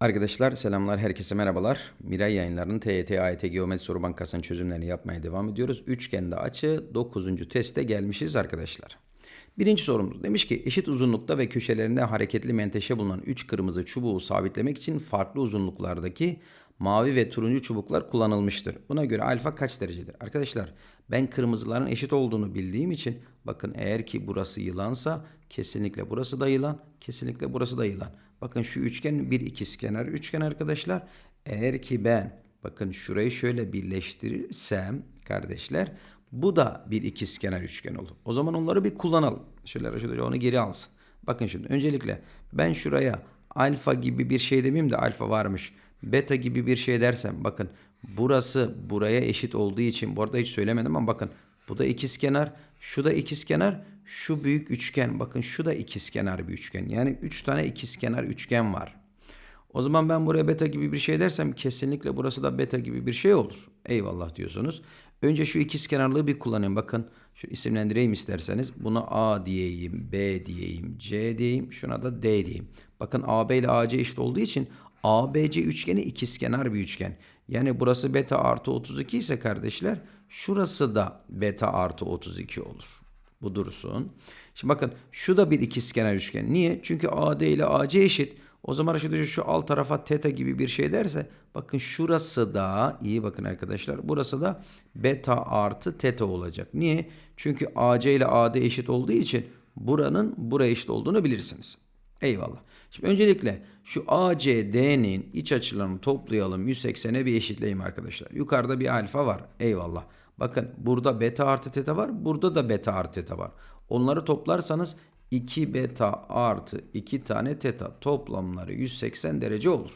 Arkadaşlar selamlar, herkese merhabalar. Miray yayınlarının TYT, AYT Geometri Soru Bankası'nın çözümlerini yapmaya devam ediyoruz. Üçgende açı 9. teste gelmişiz arkadaşlar. Birinci sorumuz demiş ki eşit uzunlukta ve köşelerinde hareketli menteşe bulunan 3 kırmızı çubuğu sabitlemek için farklı uzunluklardaki mavi ve turuncu çubuklar kullanılmıştır. Buna göre alfa kaç derecedir? Arkadaşlar ben kırmızıların eşit olduğunu bildiğim için bakın eğer ki burası yılansa kesinlikle burası da yılan, kesinlikle burası da yılan. Bakın şu üçgen bir ikizkenar üçgen arkadaşlar. Eğer ki ben bakın şurayı şöyle birleştirirsem kardeşler bu da bir ikizkenar üçgen olur. O zaman onları bir kullanalım. Şöyle Hoca onu geri alsın. Bakın şimdi öncelikle ben şuraya alfa gibi bir şey demeyeyim de alfa varmış. Beta gibi bir şey dersem bakın burası buraya eşit olduğu için bu arada hiç söylemedim ama bakın bu da ikizkenar, şu da ikizkenar, şu büyük üçgen. Bakın şu da ikizkenar bir üçgen. Yani 3 tane ikizkenar üçgen var. O zaman ben buraya beta gibi bir şey dersem kesinlikle burası da beta gibi bir şey olur. Eyvallah diyorsunuz. Önce şu ikizkenarlığı bir kullanayım. Bakın şu isimlendireyim isterseniz. Buna A diyeyim, B diyeyim, C diyeyim. Şuna da D diyeyim. Bakın AB ile AC eşit olduğu için ABC üçgeni ikizkenar bir üçgen. Yani burası beta artı 32 ise kardeşler şurası da beta artı 32 olur. Bu dursun. Şimdi bakın şu da bir ikizkenar üçgen. Niye? Çünkü AD ile AC eşit. O zaman şu, şu alt tarafa teta gibi bir şey derse bakın şurası da iyi bakın arkadaşlar. Burası da beta artı teta olacak. Niye? Çünkü AC ile AD eşit olduğu için buranın buraya eşit olduğunu bilirsiniz. Eyvallah. Şimdi öncelikle şu ACD'nin iç açılarını toplayalım. 180'e bir eşitleyeyim arkadaşlar. Yukarıda bir alfa var. Eyvallah. Bakın burada beta artı teta var. Burada da beta artı teta var. Onları toplarsanız 2 beta artı 2 tane teta toplamları 180 derece olur.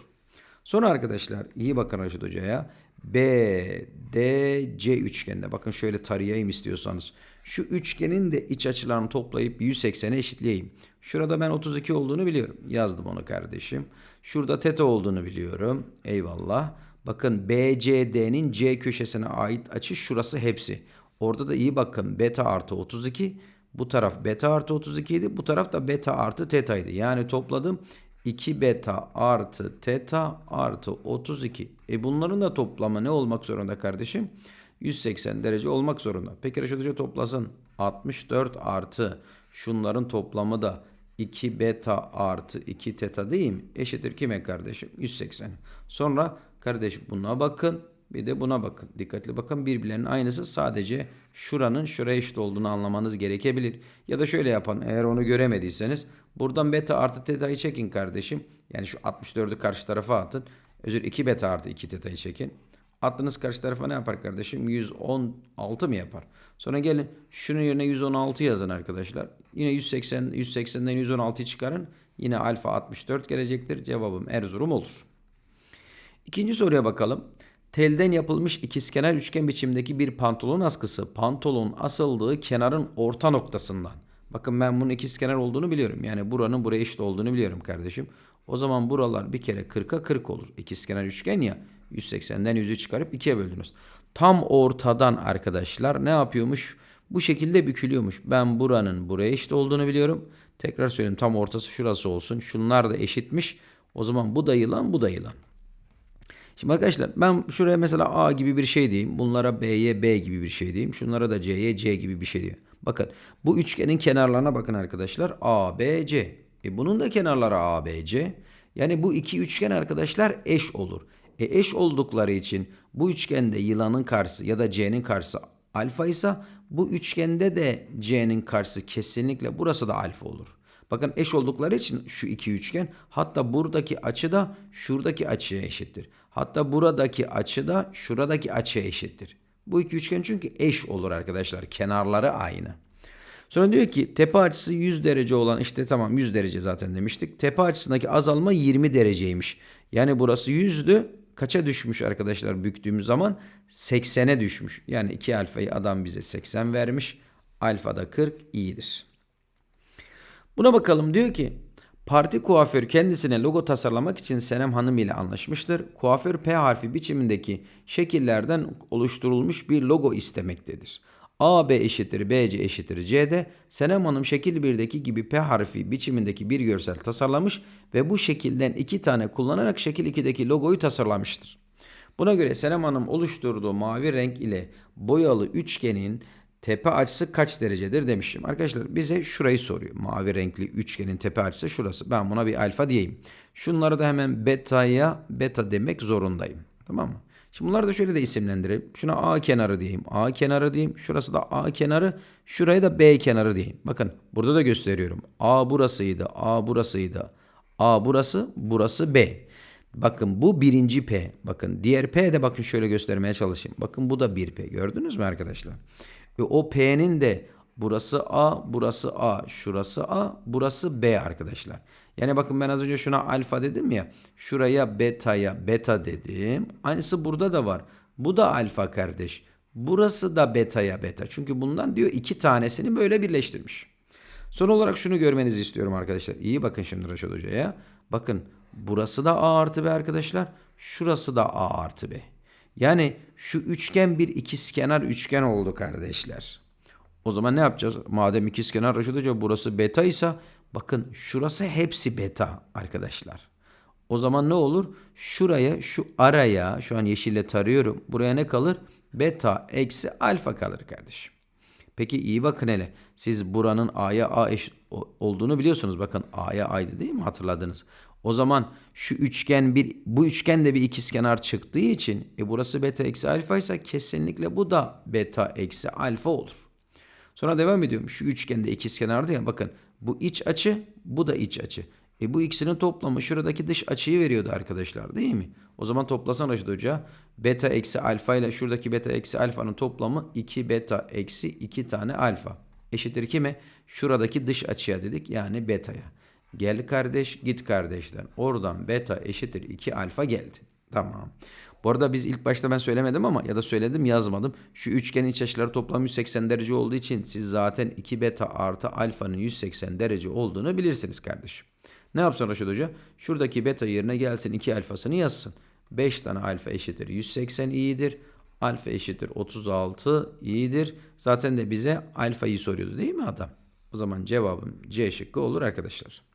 Sonra arkadaşlar iyi bakın Raşit Hoca'ya. BDC üçgende bakın şöyle tarayayım istiyorsanız. Şu üçgenin de iç açılarını toplayıp 180'e eşitleyeyim. Şurada ben 32 olduğunu biliyorum. Yazdım onu kardeşim. Şurada teta olduğunu biliyorum. Eyvallah. Bakın BCD'nin C köşesine ait açı şurası hepsi. Orada da iyi bakın beta artı 32. Bu taraf beta artı 32 idi. Bu taraf da beta artı teta'ydı. Yani topladım 2 beta artı teta artı 32. E bunların da toplamı ne olmak zorunda kardeşim? 180 derece olmak zorunda. Peki Reşat Hoca toplasın. 64 artı şunların toplamı da 2 beta artı 2 teta değil mi? Eşittir kime kardeşim? 180. Sonra kardeşim buna bakın. Bir de buna bakın. Dikkatli bakın birbirlerinin aynısı sadece şuranın şuraya eşit olduğunu anlamanız gerekebilir. Ya da şöyle yapın eğer onu göremediyseniz buradan beta artı teta'yı çekin kardeşim. Yani şu 64'ü karşı tarafa atın. Özür 2 beta artı 2 teta'yı çekin. Attığınız karşı tarafa ne yapar kardeşim? 116 mı yapar? Sonra gelin şunun yerine 116 yazın arkadaşlar. Yine 180 180'den 116'yı çıkarın. Yine alfa 64 gelecektir. Cevabım Erzurum olur. İkinci soruya bakalım. Telden yapılmış ikizkenar üçgen biçimdeki bir pantolon askısı pantolonun asıldığı kenarın orta noktasından. Bakın ben bunun ikizkenar olduğunu biliyorum. Yani buranın buraya eşit olduğunu biliyorum kardeşim. O zaman buralar bir kere 40'a 40 olur. İkizkenar üçgen ya 180'den 100'ü çıkarıp 2'ye böldünüz. Tam ortadan arkadaşlar ne yapıyormuş? Bu şekilde bükülüyormuş. Ben buranın buraya eşit olduğunu biliyorum. Tekrar söyleyeyim tam ortası şurası olsun. Şunlar da eşitmiş. O zaman bu da yılan bu da yılan. Şimdi arkadaşlar ben şuraya mesela A gibi bir şey diyeyim. Bunlara B'ye B gibi bir şey diyeyim. Şunlara da C'ye C gibi bir şey diyeyim. Bakın bu üçgenin kenarlarına bakın arkadaşlar. A, B, C. E bunun da kenarları A, B, C. Yani bu iki üçgen arkadaşlar eş olur. E eş oldukları için bu üçgende yılanın karşısı ya da C'nin karşısı alfa ise bu üçgende de C'nin karşısı kesinlikle burası da alfa olur. Bakın eş oldukları için şu iki üçgen hatta buradaki açı da şuradaki açıya eşittir. Hatta buradaki açı da şuradaki açıya eşittir. Bu iki üçgen çünkü eş olur arkadaşlar. Kenarları aynı. Sonra diyor ki tepe açısı 100 derece olan işte tamam 100 derece zaten demiştik. Tepe açısındaki azalma 20 dereceymiş. Yani burası 100'dü. Kaça düşmüş arkadaşlar büktüğümüz zaman? 80'e düşmüş. Yani 2 alfayı adam bize 80 vermiş. Alfa da 40 iyidir. Buna bakalım diyor ki parti kuaför kendisine logo tasarlamak için Senem Hanım ile anlaşmıştır. Kuaför P harfi biçimindeki şekillerden oluşturulmuş bir logo istemektedir. AB eşittir BC eşittir CD. Senem Hanım şekil 1'deki gibi P harfi biçimindeki bir görsel tasarlamış ve bu şekilden iki tane kullanarak şekil 2'deki logoyu tasarlamıştır. Buna göre Senem Hanım oluşturduğu mavi renk ile boyalı üçgenin tepe açısı kaç derecedir demişim. Arkadaşlar bize şurayı soruyor. Mavi renkli üçgenin tepe açısı şurası. Ben buna bir alfa diyeyim. Şunları da hemen beta'ya beta demek zorundayım. Tamam mı? Şimdi bunları da şöyle de isimlendireyim. Şuna A kenarı diyeyim. A kenarı diyeyim. Şurası da A kenarı. Şurayı da B kenarı diyeyim. Bakın burada da gösteriyorum. A burasıydı. A burasıydı. A burası. Burası B. Bakın bu birinci P. Bakın diğer P de bakın şöyle göstermeye çalışayım. Bakın bu da bir P. Gördünüz mü arkadaşlar? Ve o P'nin de burası A, burası A, şurası A, burası B arkadaşlar. Yani bakın ben az önce şuna alfa dedim ya. Şuraya beta'ya beta dedim. Aynısı burada da var. Bu da alfa kardeş. Burası da beta'ya beta. Çünkü bundan diyor iki tanesini böyle birleştirmiş. Son olarak şunu görmenizi istiyorum arkadaşlar. İyi bakın şimdi Raşat Hoca'ya. Bakın burası da A artı B arkadaşlar. Şurası da A artı B. Yani şu üçgen bir ikizkenar üçgen oldu kardeşler. O zaman ne yapacağız? Madem ikizkenar Raşit Hoca burası beta ise bakın şurası hepsi beta arkadaşlar. O zaman ne olur? Şuraya şu araya şu an yeşille tarıyorum. Buraya ne kalır? Beta eksi alfa kalır kardeşim. Peki iyi bakın hele. Siz buranın A'ya A eşit olduğunu biliyorsunuz. Bakın A'ya A'ydı değil mi? Hatırladınız. O zaman şu üçgen bir bu üçgen de bir ikizkenar çıktığı için e burası beta eksi alfa ise kesinlikle bu da beta eksi alfa olur. Sonra devam ediyorum. Şu üçgende ikizkenardı ya bakın bu iç açı bu da iç açı. E bu ikisinin toplamı şuradaki dış açıyı veriyordu arkadaşlar değil mi? O zaman toplasan Raşit Hoca beta eksi alfa ile şuradaki beta eksi alfanın toplamı 2 beta eksi 2 tane alfa. Eşittir kime? Şuradaki dış açıya dedik yani beta'ya. Gel kardeş git kardeşler. Oradan beta eşittir 2 alfa geldi. Tamam. Bu arada biz ilk başta ben söylemedim ama ya da söyledim yazmadım. Şu üçgenin iç açıları toplam 180 derece olduğu için siz zaten 2 beta artı alfanın 180 derece olduğunu bilirsiniz kardeşim. Ne yapsın Raşit Hoca? Şuradaki beta yerine gelsin 2 alfasını yazsın. 5 tane alfa eşittir 180 iyidir. Alfa eşittir 36 iyidir. Zaten de bize alfayı soruyordu değil mi adam? O zaman cevabım C şıkkı olur arkadaşlar.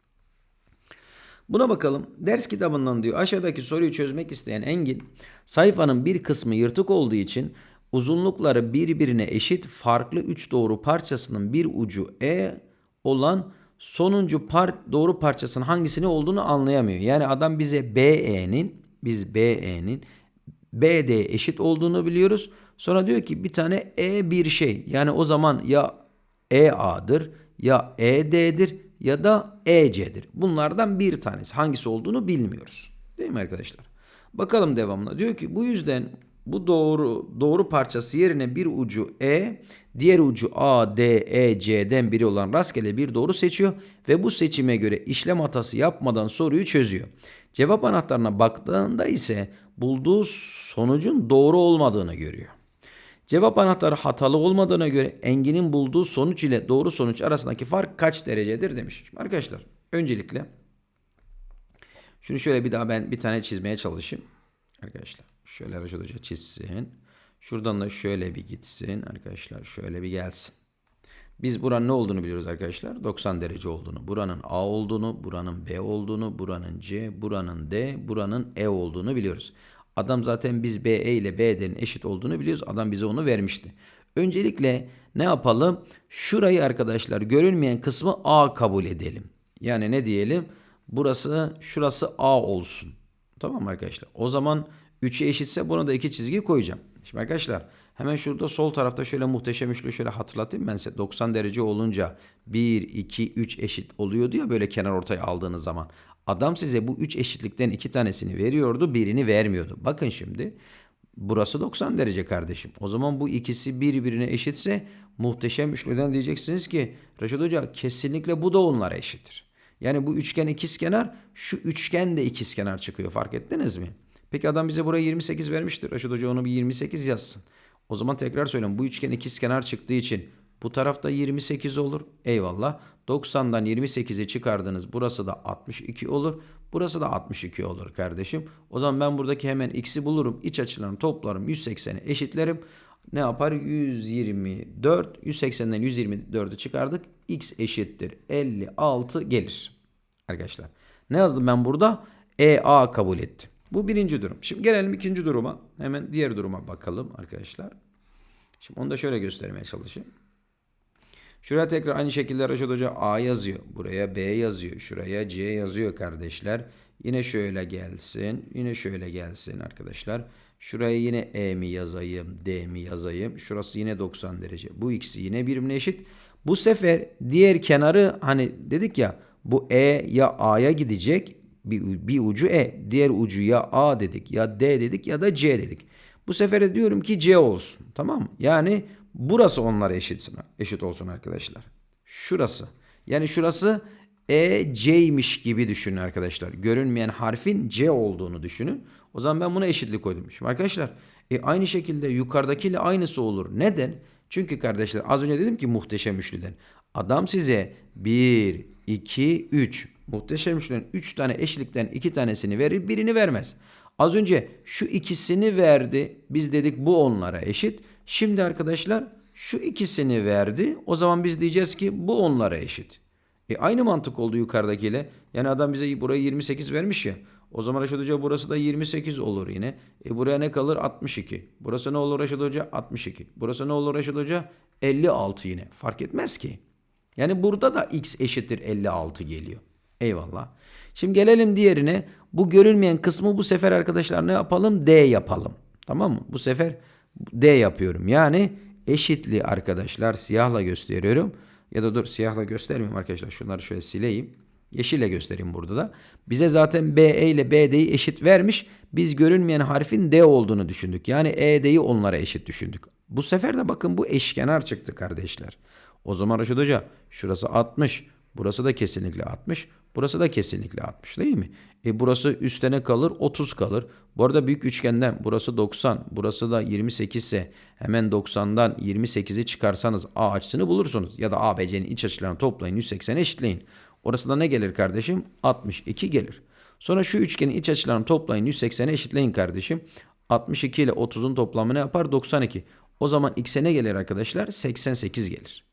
Buna bakalım. Ders kitabından diyor aşağıdaki soruyu çözmek isteyen Engin sayfanın bir kısmı yırtık olduğu için uzunlukları birbirine eşit farklı 3 doğru parçasının bir ucu E olan sonuncu par doğru parçasının hangisini olduğunu anlayamıyor. Yani adam bize BE'nin biz BE'nin BD eşit olduğunu biliyoruz. Sonra diyor ki bir tane E bir şey. Yani o zaman ya EA'dır ya ED'dir ya da EC'dir. Bunlardan bir tanesi. Hangisi olduğunu bilmiyoruz. Değil mi arkadaşlar? Bakalım devamına. Diyor ki bu yüzden bu doğru doğru parçası yerine bir ucu E, diğer ucu A, D, E, C'den biri olan rastgele bir doğru seçiyor ve bu seçime göre işlem hatası yapmadan soruyu çözüyor. Cevap anahtarına baktığında ise bulduğu sonucun doğru olmadığını görüyor. Cevap anahtarı hatalı olmadığına göre Engin'in bulduğu sonuç ile doğru sonuç arasındaki fark kaç derecedir demiş. Şimdi arkadaşlar öncelikle şunu şöyle bir daha ben bir tane çizmeye çalışayım. Arkadaşlar şöyle Raşat Hoca çizsin. Şuradan da şöyle bir gitsin arkadaşlar şöyle bir gelsin. Biz buranın ne olduğunu biliyoruz arkadaşlar. 90 derece olduğunu. Buranın A olduğunu, buranın B olduğunu, buranın C, buranın D, buranın E olduğunu biliyoruz. Adam zaten biz BE ile BD'nin eşit olduğunu biliyoruz. Adam bize onu vermişti. Öncelikle ne yapalım? Şurayı arkadaşlar görünmeyen kısmı A kabul edelim. Yani ne diyelim? Burası şurası A olsun. Tamam arkadaşlar? O zaman 3'e eşitse buna da iki çizgi koyacağım. Şimdi arkadaşlar hemen şurada sol tarafta şöyle muhteşem üçlü şöyle hatırlatayım ben size. 90 derece olunca 1, 2, 3 eşit oluyordu ya böyle kenar ortaya aldığınız zaman. Adam size bu 3 eşitlikten 2 tanesini veriyordu, birini vermiyordu. Bakın şimdi burası 90 derece kardeşim. O zaman bu ikisi birbirine eşitse muhteşem üçlüden diyeceksiniz ki Reşat Hoca kesinlikle bu da onlara eşittir. Yani bu üçgen ikizkenar, şu üçgen de ikizkenar çıkıyor fark ettiniz mi? Peki adam bize buraya 28 vermiştir. Reşat Hoca onu bir 28 yazsın. O zaman tekrar söyleyeyim. Bu üçgen ikizkenar çıktığı için bu tarafta 28 olur. Eyvallah. 90'dan 28'i çıkardınız. Burası da 62 olur. Burası da 62 olur kardeşim. O zaman ben buradaki hemen x'i bulurum. İç açılarını toplarım. 180'i eşitlerim. ne yapar? 124. 180'den 124'ü çıkardık. X eşittir 56 gelir. Arkadaşlar. Ne yazdım ben burada? EA kabul etti. Bu birinci durum. Şimdi gelelim ikinci duruma. Hemen diğer duruma bakalım arkadaşlar. Şimdi onu da şöyle göstermeye çalışayım. Şuraya tekrar aynı şekilde Raşit Hoca A yazıyor. Buraya B yazıyor. Şuraya C yazıyor kardeşler. Yine şöyle gelsin. Yine şöyle gelsin arkadaşlar. Şuraya yine E mi yazayım, D mi yazayım. Şurası yine 90 derece. Bu ikisi yine birbirine eşit. Bu sefer diğer kenarı hani dedik ya bu E ya A'ya gidecek. Bir, bir ucu E. Diğer ucu ya A dedik ya D dedik ya da C dedik. Bu sefer de diyorum ki C olsun. Tamam mı? Yani burası onlara eşitsin, eşit olsun arkadaşlar. Şurası. Yani şurası E, C'ymiş gibi düşünün arkadaşlar. Görünmeyen harfin C olduğunu düşünün. O zaman ben buna eşitlik koydum. Arkadaşlar e, aynı şekilde yukarıdakiyle aynısı olur. Neden? Çünkü kardeşler az önce dedim ki muhteşem üçlüden. Adam size 1, 2, 3 muhteşem üçlüden 3 tane eşlikten 2 tanesini verir birini vermez. Az önce şu ikisini verdi. Biz dedik bu onlara eşit. Şimdi arkadaşlar şu ikisini verdi. O zaman biz diyeceğiz ki bu onlara eşit. E aynı mantık oldu yukarıdakiyle. Yani adam bize burayı 28 vermiş ya. O zaman Reşat Hoca burası da 28 olur yine. E buraya ne kalır? 62. Burası ne olur Reşat Hoca? 62. Burası ne olur Reşat Hoca? 56 yine. Fark etmez ki. Yani burada da x eşittir 56 geliyor. Eyvallah. Şimdi gelelim diğerine. Bu görünmeyen kısmı bu sefer arkadaşlar ne yapalım? D yapalım. Tamam mı? Bu sefer D yapıyorum. Yani eşitliği arkadaşlar siyahla gösteriyorum. Ya da dur siyahla göstermeyeyim arkadaşlar. Şunları şöyle sileyim. Yeşille göstereyim burada da. Bize zaten BE ile BD'yi eşit vermiş. Biz görünmeyen harfin D olduğunu düşündük. Yani ED'yi onlara eşit düşündük. Bu sefer de bakın bu eşkenar çıktı kardeşler. O zaman Raşit Hoca şurası 60. Burası da kesinlikle 60. Burası da kesinlikle 60 değil mi? E burası üstene kalır 30 kalır. Bu arada büyük üçgenden burası 90. Burası da 28 ise hemen 90'dan 28'i çıkarsanız A açısını bulursunuz. Ya da ABC'nin iç açılarını toplayın 180'e eşitleyin. Orası da ne gelir kardeşim? 62 gelir. Sonra şu üçgenin iç açılarını toplayın 180'e eşitleyin kardeşim. 62 ile 30'un toplamı ne yapar? 92. O zaman x'e ne gelir arkadaşlar? 88 gelir.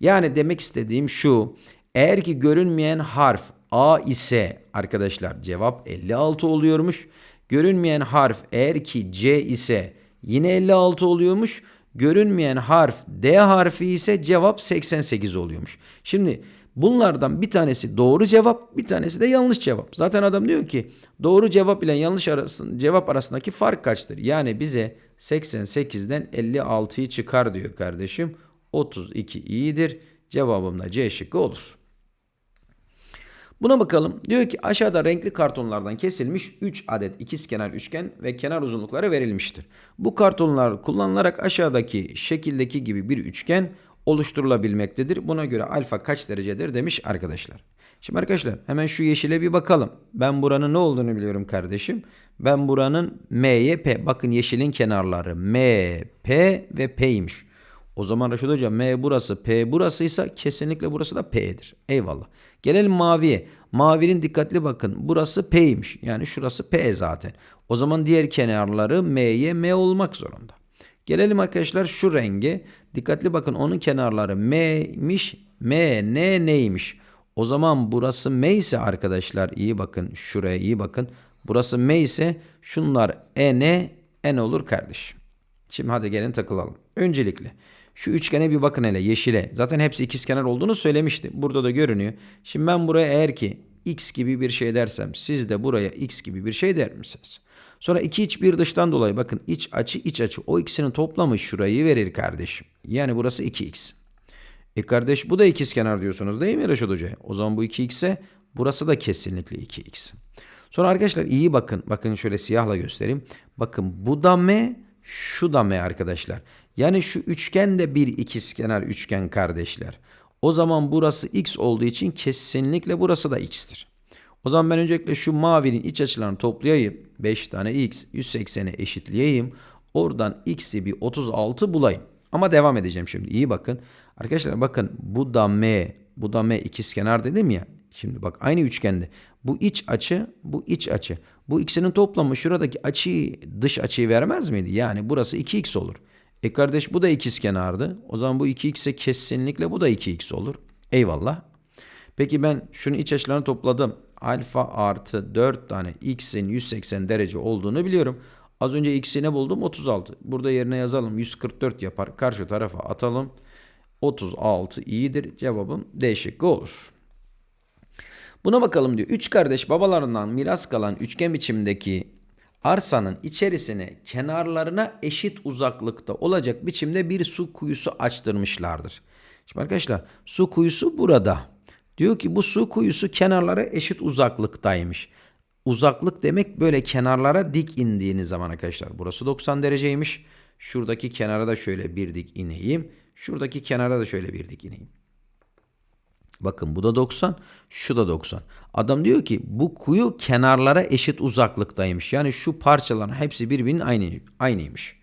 Yani demek istediğim şu. Eğer ki görünmeyen harf A ise arkadaşlar cevap 56 oluyormuş. Görünmeyen harf eğer ki C ise yine 56 oluyormuş. Görünmeyen harf D harfi ise cevap 88 oluyormuş. Şimdi bunlardan bir tanesi doğru cevap, bir tanesi de yanlış cevap. Zaten adam diyor ki doğru cevap ile yanlış arasın, cevap arasındaki fark kaçtır? Yani bize 88'den 56'yı çıkar diyor kardeşim. 32 iyidir. Cevabım da C şıkkı olur. Buna bakalım. Diyor ki aşağıda renkli kartonlardan kesilmiş 3 adet ikizkenar üçgen ve kenar uzunlukları verilmiştir. Bu kartonlar kullanılarak aşağıdaki şekildeki gibi bir üçgen oluşturulabilmektedir. Buna göre alfa kaç derecedir demiş arkadaşlar. Şimdi arkadaşlar hemen şu yeşile bir bakalım. Ben buranın ne olduğunu biliyorum kardeşim. Ben buranın M'ye P. Bakın yeşilin kenarları M, P ve P'ymiş. O zaman Reşit Hocam M burası P burasıysa kesinlikle burası da P'dir. Eyvallah. Gelelim maviye. Mavinin dikkatli bakın. Burası P'ymiş. Yani şurası P zaten. O zaman diğer kenarları M'ye M olmak zorunda. Gelelim arkadaşlar şu renge. Dikkatli bakın onun kenarları M'miş. M, N, neymiş? O zaman burası M ise arkadaşlar iyi bakın. Şuraya iyi bakın. Burası M ise şunlar N, N olur kardeşim. Şimdi hadi gelin takılalım. Öncelikle şu üçgene bir bakın hele yeşile. Zaten hepsi ikizkenar olduğunu söylemişti. Burada da görünüyor. Şimdi ben buraya eğer ki x gibi bir şey dersem siz de buraya x gibi bir şey der misiniz? Sonra iki iç bir dıştan dolayı bakın iç açı iç açı o ikisinin toplamı şurayı verir kardeşim. Yani burası 2x. E kardeş bu da ikizkenar diyorsunuz değil mi Reşat Hoca? O zaman bu 2x'e burası da kesinlikle 2x. Sonra arkadaşlar iyi bakın. Bakın şöyle siyahla göstereyim. Bakın bu da m şu da m arkadaşlar. Yani şu üçgen de bir ikizkenar üçgen kardeşler. O zaman burası x olduğu için kesinlikle burası da x'tir. O zaman ben öncelikle şu mavinin iç açılarını toplayayım. 5 tane x 180'e eşitleyeyim. Oradan x'i bir 36 bulayım. Ama devam edeceğim şimdi. İyi bakın. Arkadaşlar bakın bu da m, bu da m ikizkenar dedim ya. Şimdi bak aynı üçgende. Bu iç açı, bu iç açı. Bu ikisinin toplamı şuradaki açıyı, dış açıyı vermez miydi? Yani burası 2x olur. E kardeş bu da ikizkenardı. O zaman bu 2x ise kesinlikle bu da 2x olur. Eyvallah. Peki ben şunu iç açılarını topladım. Alfa artı 4 tane x'in 180 derece olduğunu biliyorum. Az önce x'i ne buldum? 36. Burada yerine yazalım. 144 yapar. Karşı tarafa atalım. 36 iyidir. Cevabım D şıkkı olur. Buna bakalım diyor. Üç kardeş babalarından miras kalan üçgen biçimdeki arsanın içerisine kenarlarına eşit uzaklıkta olacak biçimde bir su kuyusu açtırmışlardır. Şimdi arkadaşlar su kuyusu burada. Diyor ki bu su kuyusu kenarlara eşit uzaklıktaymış. Uzaklık demek böyle kenarlara dik indiğiniz zaman arkadaşlar. Burası 90 dereceymiş. Şuradaki kenara da şöyle bir dik ineyim. Şuradaki kenara da şöyle bir dik ineyim. Bakın bu da 90, şu da 90. Adam diyor ki bu kuyu kenarlara eşit uzaklıktaymış. Yani şu parçaların hepsi birbirinin aynı, aynıymış.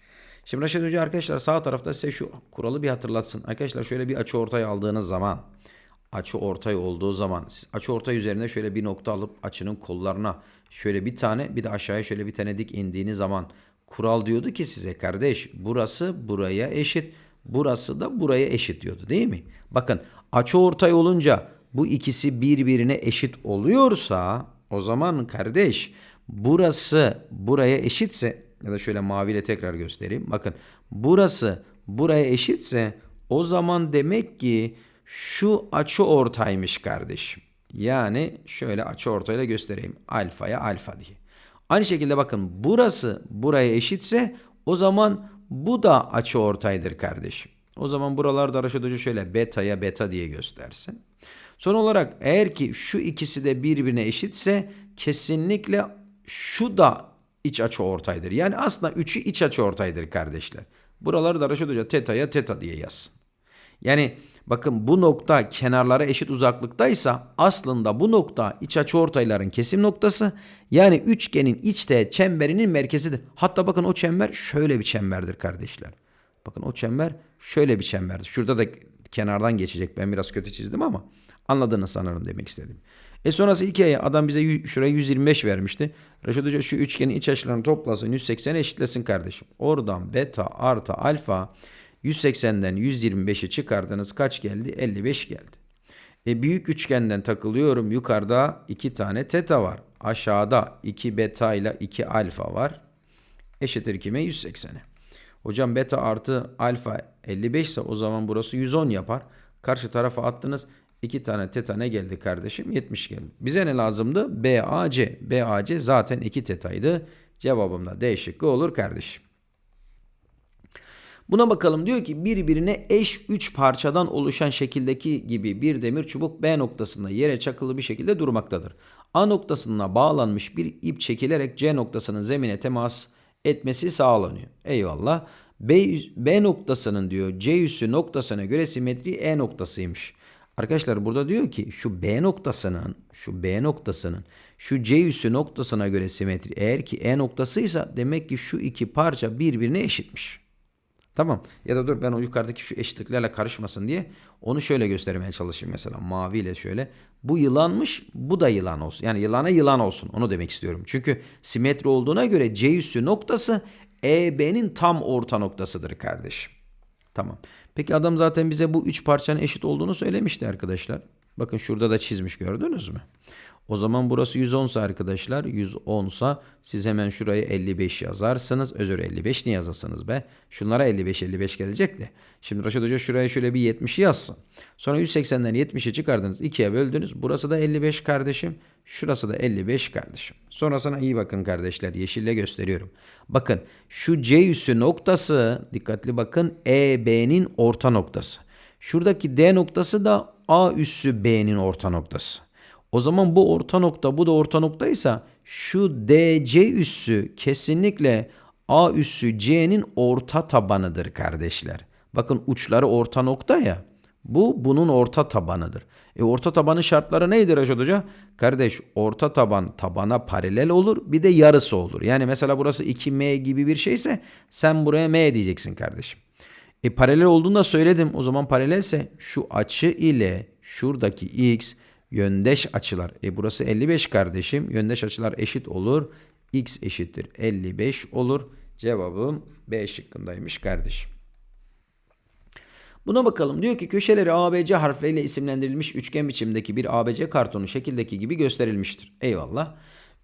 Şimdi Raşit Hoca arkadaşlar sağ tarafta size şu kuralı bir hatırlatsın. Arkadaşlar şöyle bir açı ortay aldığınız zaman açı ortay olduğu zaman siz açı ortay üzerine şöyle bir nokta alıp açının kollarına şöyle bir tane bir de aşağıya şöyle bir tane dik indiğiniz zaman kural diyordu ki size kardeş burası buraya eşit burası da buraya eşit diyordu değil mi? Bakın açı ortay olunca bu ikisi birbirine eşit oluyorsa o zaman kardeş burası buraya eşitse ya da şöyle maviyle tekrar göstereyim. Bakın burası buraya eşitse o zaman demek ki şu açı ortaymış kardeşim. Yani şöyle açı ortayla göstereyim. Alfaya alfa diye. Aynı şekilde bakın burası buraya eşitse o zaman bu da açı ortaydır kardeşim. O zaman buralarda Raşit Hoca şöyle beta'ya beta diye göstersin. Son olarak eğer ki şu ikisi de birbirine eşitse kesinlikle şu da iç açı ortaydır. Yani aslında üçü iç açı ortaydır kardeşler. Buraları da Raşit Hoca teta'ya teta diye yazsın. Yani bakın bu nokta kenarlara eşit uzaklıktaysa aslında bu nokta iç açı ortayların kesim noktası. Yani üçgenin iç teğet çemberinin merkezidir. Hatta bakın o çember şöyle bir çemberdir kardeşler. Bakın o çember şöyle bir çemberdir. Şurada da kenardan geçecek. Ben biraz kötü çizdim ama anladınız sanırım demek istedim. E sonrası hikaye adam bize şuraya 125 vermişti. Reşat Hoca şu üçgenin iç açılarını toplasın 180 eşitlesin kardeşim. Oradan beta artı alfa 180'den 125'i çıkardınız kaç geldi? 55 geldi. E büyük üçgenden takılıyorum. Yukarıda 2 tane teta var. Aşağıda 2 beta ile 2 alfa var. Eşittir kime? 180'e. Hocam beta artı alfa 55 ise o zaman burası 110 yapar. Karşı tarafa attınız. 2 tane teta ne geldi kardeşim? 70 geldi. Bize ne lazımdı? BAC. BAC zaten 2 tetaydı. Cevabım da D şıkkı olur kardeşim. Buna bakalım diyor ki birbirine eş 3 parçadan oluşan şekildeki gibi bir demir çubuk B noktasında yere çakılı bir şekilde durmaktadır. A noktasına bağlanmış bir ip çekilerek C noktasının zemine temas etmesi sağlanıyor. Eyvallah. B, B noktasının diyor C üssü noktasına göre simetri E noktasıymış. Arkadaşlar burada diyor ki şu B noktasının şu B noktasının şu C üssü noktasına göre simetri eğer ki E noktasıysa demek ki şu iki parça birbirine eşitmiş. Tamam. Ya da dur ben o yukarıdaki şu eşitliklerle karışmasın diye onu şöyle göstermeye çalışayım mesela maviyle şöyle. Bu yılanmış, bu da yılan olsun. Yani yılana yılan olsun. Onu demek istiyorum. Çünkü simetri olduğuna göre C üssü noktası EB'nin tam orta noktasıdır kardeşim. Tamam. Peki adam zaten bize bu üç parçanın eşit olduğunu söylemişti arkadaşlar. Bakın şurada da çizmiş gördünüz mü? O zaman burası 110 ise arkadaşlar 110 sa siz hemen şuraya 55 yazarsınız. Özür 55 niye yazasınız be? Şunlara 55 55 gelecek de. Şimdi Raşit Hoca şuraya şöyle bir 70 yazsın. Sonra 180'den 70'i çıkardınız. 2'ye böldünüz. Burası da 55 kardeşim. Şurası da 55 kardeşim. Sonrasına iyi bakın kardeşler. Yeşille gösteriyorum. Bakın şu C üssü noktası dikkatli bakın EB'nin orta noktası. Şuradaki D noktası da A üssü B'nin orta noktası. O zaman bu orta nokta bu da orta noktaysa şu DC üssü kesinlikle A üssü C'nin orta tabanıdır kardeşler. Bakın uçları orta nokta ya. Bu bunun orta tabanıdır. E orta tabanın şartları neydi Reşat Hoca? Kardeş orta taban tabana paralel olur bir de yarısı olur. Yani mesela burası 2M gibi bir şeyse sen buraya M diyeceksin kardeşim. E paralel olduğunu da söyledim. O zaman paralelse şu açı ile şuradaki x Yöndeş açılar. E burası 55 kardeşim. Yöndeş açılar eşit olur. X eşittir 55 olur. Cevabım B şıkkındaymış kardeşim. Buna bakalım. Diyor ki köşeleri ABC harfleriyle isimlendirilmiş üçgen biçimdeki bir ABC kartonu şekildeki gibi gösterilmiştir. Eyvallah.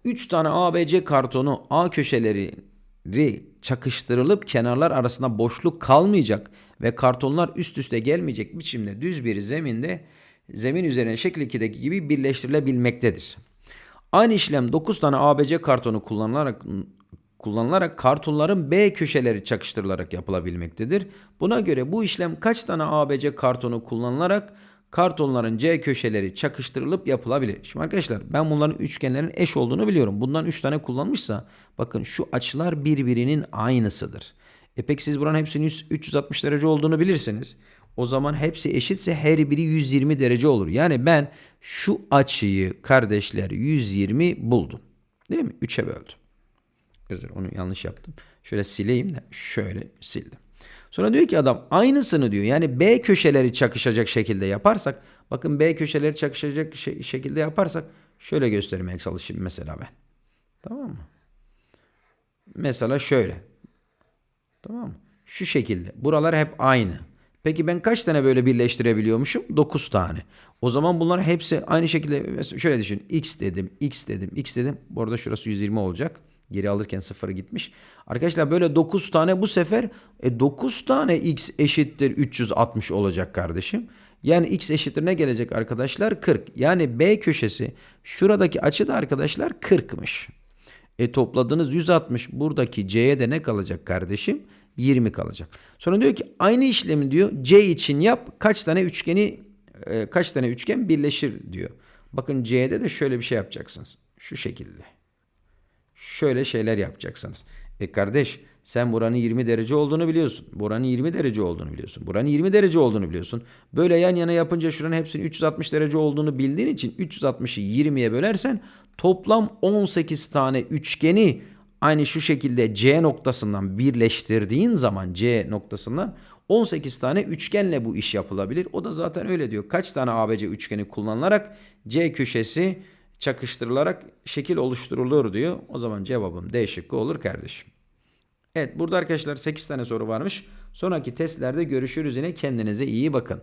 3 tane ABC kartonu A köşeleri çakıştırılıp kenarlar arasında boşluk kalmayacak ve kartonlar üst üste gelmeyecek biçimde düz bir zeminde zemin üzerine şekil 2'deki gibi birleştirilebilmektedir. Aynı işlem 9 tane ABC kartonu kullanılarak kullanılarak kartonların B köşeleri çakıştırılarak yapılabilmektedir. Buna göre bu işlem kaç tane ABC kartonu kullanılarak kartonların C köşeleri çakıştırılıp yapılabilir. Şimdi arkadaşlar ben bunların üçgenlerin eş olduğunu biliyorum. Bundan 3 tane kullanmışsa bakın şu açılar birbirinin aynısıdır. E peki siz buranın hepsinin 100 360 derece olduğunu bilirsiniz. O zaman hepsi eşitse her biri 120 derece olur. Yani ben şu açıyı kardeşler 120 buldum. Değil mi? 3'e böldüm. Özür onu yanlış yaptım. Şöyle sileyim de şöyle sildim. Sonra diyor ki adam aynısını diyor. Yani B köşeleri çakışacak şekilde yaparsak bakın B köşeleri çakışacak şekilde yaparsak şöyle göstermeye çalışayım mesela ben. Tamam mı? Mesela şöyle. Tamam mı? Şu şekilde. Buralar hep aynı. Peki ben kaç tane böyle birleştirebiliyormuşum? 9 tane. O zaman bunlar hepsi aynı şekilde şöyle düşün. X dedim, X dedim, X dedim. Bu arada şurası 120 olacak. Geri alırken sıfırı gitmiş. Arkadaşlar böyle 9 tane bu sefer e 9 tane X eşittir 360 olacak kardeşim. Yani X eşittir ne gelecek arkadaşlar? 40. Yani B köşesi şuradaki açı da arkadaşlar 40'mış. E topladığınız 160 buradaki C'ye de ne kalacak kardeşim? 20 kalacak. Sonra diyor ki aynı işlemi diyor C için yap. Kaç tane üçgeni e, kaç tane üçgen birleşir diyor. Bakın C'de de şöyle bir şey yapacaksınız. Şu şekilde. Şöyle şeyler yapacaksınız. E kardeş sen buranın 20 derece olduğunu biliyorsun. Buranın 20 derece olduğunu biliyorsun. Buranın 20 derece olduğunu biliyorsun. Böyle yan yana yapınca şuranın hepsinin 360 derece olduğunu bildiğin için 360'ı 20'ye bölersen toplam 18 tane üçgeni aynı şu şekilde C noktasından birleştirdiğin zaman C noktasından 18 tane üçgenle bu iş yapılabilir. O da zaten öyle diyor. Kaç tane ABC üçgeni kullanılarak C köşesi çakıştırılarak şekil oluşturulur diyor. O zaman cevabım D şıkkı olur kardeşim. Evet burada arkadaşlar 8 tane soru varmış. Sonraki testlerde görüşürüz yine kendinize iyi bakın.